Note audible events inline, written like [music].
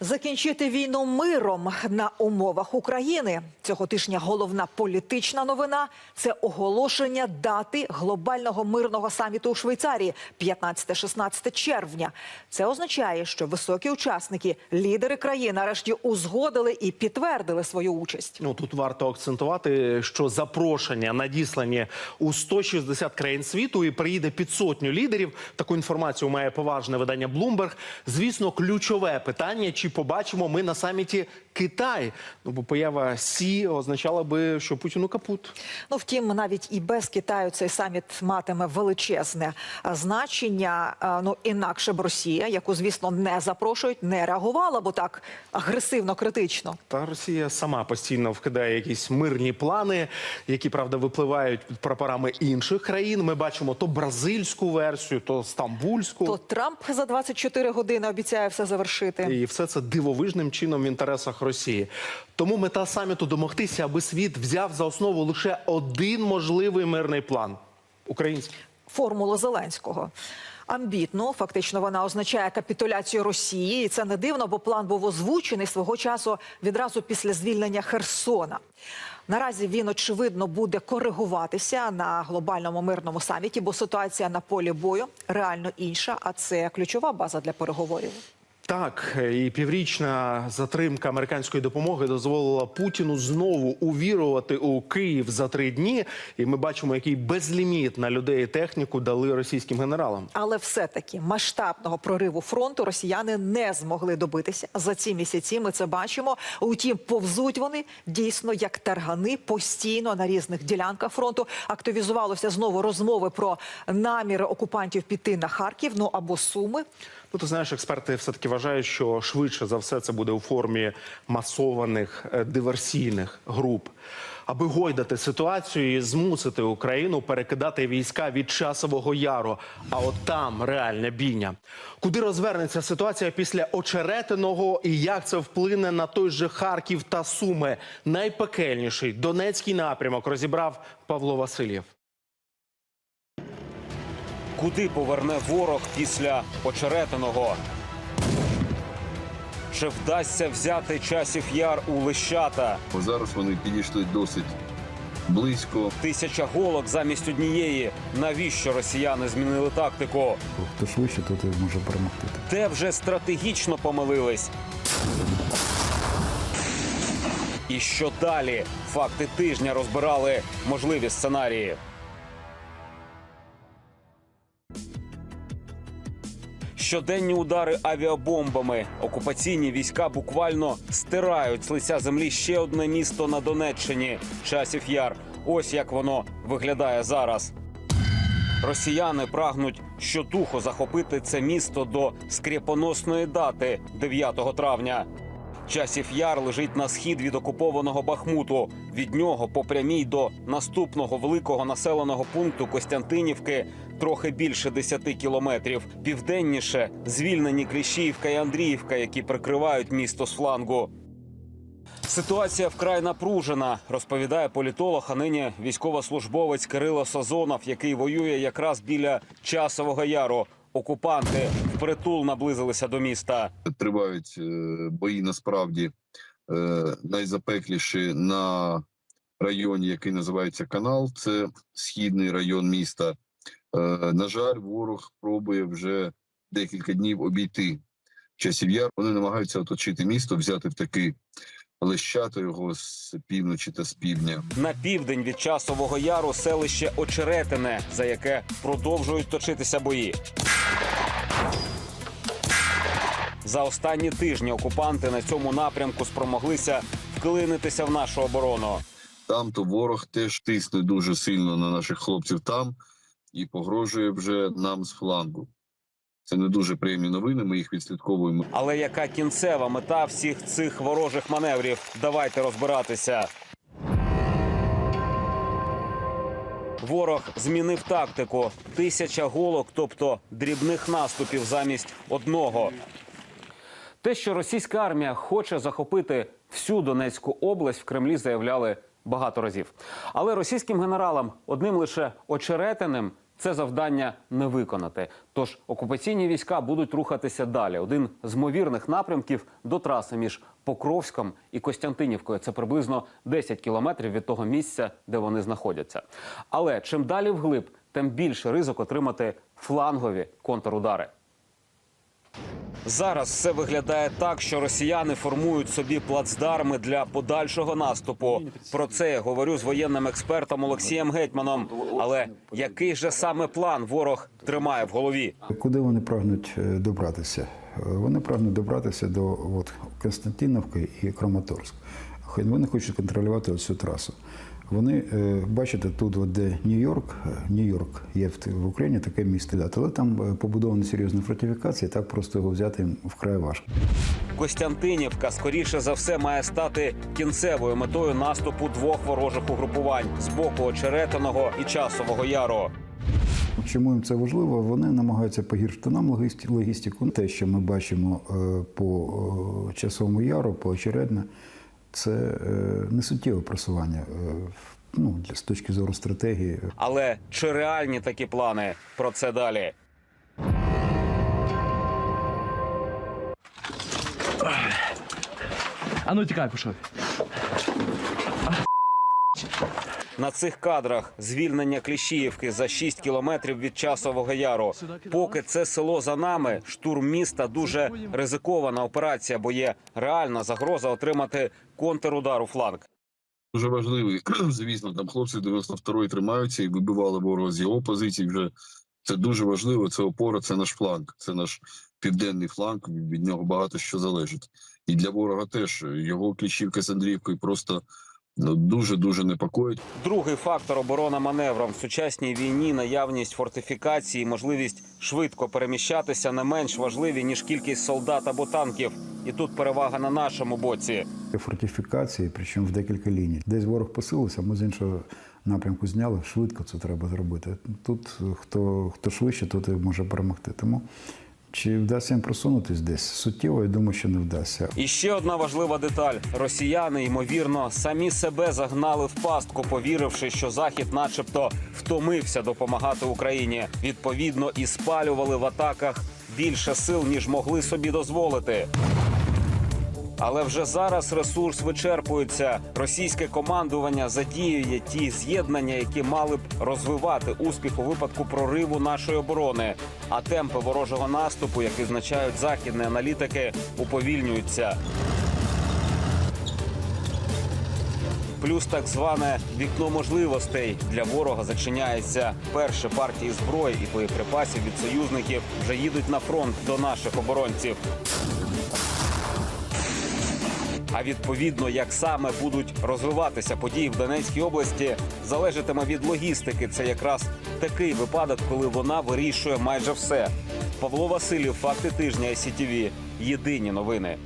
Закінчити війну миром на умовах України цього тижня. Головна політична новина це оголошення дати глобального мирного саміту у Швейцарії 15-16 червня. Це означає, що високі учасники, лідери країн, нарешті узгодили і підтвердили свою участь. Ну тут варто акцентувати, що запрошення надіслані у 160 країн світу і приїде під сотню лідерів. Таку інформацію має поважне видання Bloomberg. Звісно, ключове питання: чи побачимо ми на саміті Китай? Ну бо поява Сі означала би, що Путіну капут. Ну, втім, навіть і без Китаю цей саміт матиме величезне значення. Ну інакше б Росія, яку звісно не запрошують, не реагувала, бо так агресивно критично. Та Росія сама постійно вкидає якісь мирні плани, які правда випливають під прапорами інших країн. Ми бачимо то бразильську версію, то стамбульську. То Трамп за 24 години обіцяє все завершити. І все це дивовижним чином в інтересах Росії. Тому мета саміту домогтися, аби світ взяв за основу лише один можливий мирний план український. формулу Зеленського. Амбітно, фактично, вона означає капітуляцію Росії, і це не дивно, бо план був озвучений свого часу відразу після звільнення Херсона. Наразі він очевидно буде коригуватися на глобальному мирному саміті, бо ситуація на полі бою реально інша. А це ключова база для переговорів. Так, і піврічна затримка американської допомоги дозволила Путіну знову увірувати у Київ за три дні. І ми бачимо, який безліміт на людей і техніку дали російським генералам. Але все-таки масштабного прориву фронту росіяни не змогли добитися за ці місяці. Ми це бачимо. Утім, повзуть вони дійсно як таргани постійно на різних ділянках фронту. Активізувалося знову розмови про наміри окупантів піти на Харків, ну або Суми. Ну, ти знаєш, експерти все-таки вважають, що швидше за все це буде у формі масованих е, диверсійних груп. Аби гойдати ситуацію і змусити Україну перекидати війська від часового яру. А от там реальна бійня. Куди розвернеться ситуація після очеретиного і як це вплине на той же Харків та Суми? Найпекельніший Донецький напрямок розібрав Павло Васильєв. Куди поверне ворог після очеретиного? Чи вдасться взяти часів яр у лищата? Зараз вони підійшли досить близько. Тисяча голок замість однієї. Навіщо росіяни змінили тактику? Хто швидше, то той може перемогти. Де вже стратегічно помилились? І що далі? Факти тижня розбирали можливі сценарії. Щоденні удари авіабомбами. Окупаційні війська буквально стирають з лиця землі ще одне місто на Донеччині часів яр. Ось як воно виглядає зараз. Росіяни прагнуть щодуху захопити це місто до скріпоносної дати 9 травня. Часів яр лежить на схід від окупованого Бахмуту. Від нього по прямій до наступного великого населеного пункту Костянтинівки трохи більше 10 кілометрів. Південніше звільнені Кліщіївка і Андріївка, які прикривають місто з флангу. Ситуація вкрай напружена, розповідає політолог, а нині військовослужбовець Кирило Сазонов, який воює якраз біля часового яру. Окупанти впритул наблизилися до міста. Тривають е, бої насправді е, найзапекліші на районі, який називається Канал. Це східний район міста. Е, На жаль, ворог пробує вже декілька днів обійти часів яр. Вони намагаються оточити місто, взяти в таки лещати його з півночі та з півдня. На південь від часового яру селище Очеретине, за яке продовжують точитися бої. За останні тижні окупанти на цьому напрямку спромоглися вклинитися в нашу оборону. Там то ворог теж тисне дуже сильно на наших хлопців там і погрожує вже нам з флангу. Це не дуже приємні новини. Ми їх відслідковуємо. Але яка кінцева мета всіх цих ворожих маневрів? Давайте розбиратися. Ворог змінив тактику. Тисяча голок, тобто дрібних наступів замість одного. Те, що російська армія хоче захопити всю Донецьку область, в Кремлі заявляли багато разів. Але російським генералам одним лише очеретиним Це завдання не виконати. Тож окупаційні війська будуть рухатися далі. Один з ймовірних напрямків до траси між Покровськом і Костянтинівкою. Це приблизно 10 кілометрів від того місця, де вони знаходяться. Але чим далі вглиб, тим більше ризик отримати флангові контрудари. Зараз все виглядає так, що росіяни формують собі плацдарми для подальшого наступу. Про це я говорю з воєнним експертом Олексієм Гетьманом. Але який же саме план ворог тримає в голові? Куди вони прагнуть е, добратися? Е, Вони прагнуть добратися до от, Константиновки і Краматорськ. Вони хочуть контролювати цю трасу. Вони, е, бачите, тут, от, де Нью-Йорк, е, Нью-Йорк є в, Україні таке місто, але там е, побудовані серйозні фортифікації, так просто його взяти вкрай важко. Костянтинівка скоріше за все має стати кінцевою метою наступу двох ворожих угрупувань з боку очеретиного і часового яру. Чому їм це важливо? Вони намагаються погіршити нам логістику. Те, що ми бачимо по часовому яру, по очередне, це е, не суттєве просування е, ну, з точки зору стратегії. Але чи реальні такі плани? Про це далі. А ну тікай, пішов. На цих кадрах звільнення Кліщіївки за 6 кілометрів від часового яру. Поки це село за нами, штурм міста дуже ризикована операція, бо є реальна загроза отримати контрудар у фланг. Дуже важливий, [clears throat] звісно, там хлопці 92-ї тримаються і вибивали ворога з його позицій. Вже це дуже важливо. Це опора, це наш фланг, це наш південний фланг. Від нього багато що залежить. І для ворога теж його кліщівка з Андріївкою просто дуже дуже непокоїть. Другий фактор оборона маневром в сучасній війні наявність фортифікації, можливість швидко переміщатися не менш важливі ніж кількість солдат або танків. І тут перевага на нашому боці. Фортифікації, причому в декілька ліній. Десь ворог посилився, ми з іншого напрямку зняли. Швидко це треба зробити. Тут хто, хто швидше, тут і може перемогти. Тому чи вдасться їм просунутись десь? Суттєво, я думаю, що не вдасться. І ще одна важлива деталь: росіяни, ймовірно, самі себе загнали в пастку, повіривши, що захід, начебто, втомився допомагати Україні. Відповідно, і спалювали в атаках більше сил, ніж могли собі дозволити. Але вже зараз ресурс вичерпується. Російське командування задіює ті з'єднання, які мали б розвивати успіх у випадку прориву нашої оборони. А темпи ворожого наступу, як відзначають західні аналітики, уповільнюються. Плюс так зване вікно можливостей для ворога зачиняється. Перші партії зброї і боєприпасів від союзників вже їдуть на фронт до наших оборонців. А відповідно, як саме будуть розвиватися події в Донецькій області, залежатиме від логістики. Це якраз такий випадок, коли вона вирішує майже все. Павло Васильєв, факти тижня СІТІВІ. Єдині новини.